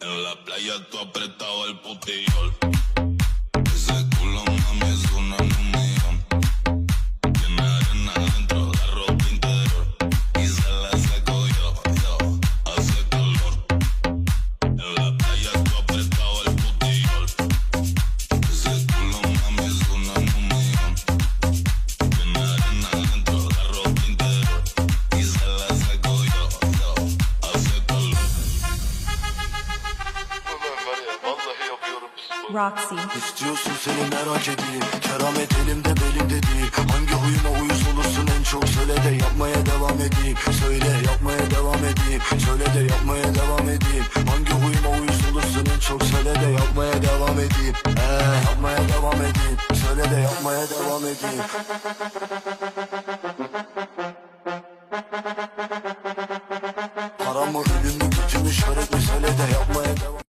En la playa tú apretado el putillol. Roxy. İstiyorsun seni merak edeyim Keramet elimde belimde değil. Hangi huyuma uyuz olursun en çok Söyle de yapmaya devam edeyim. Söyle yapmaya devam edeyim. Söyle de yapmaya devam edeyim. Hangi huyuma uyuz olursun en çok Söyle de yapmaya devam edeyim. Ee, Yapmaya devam edeyim. Söyle de yapmaya devam edeyim. Paramı, ürünü, gücünü, şöhretini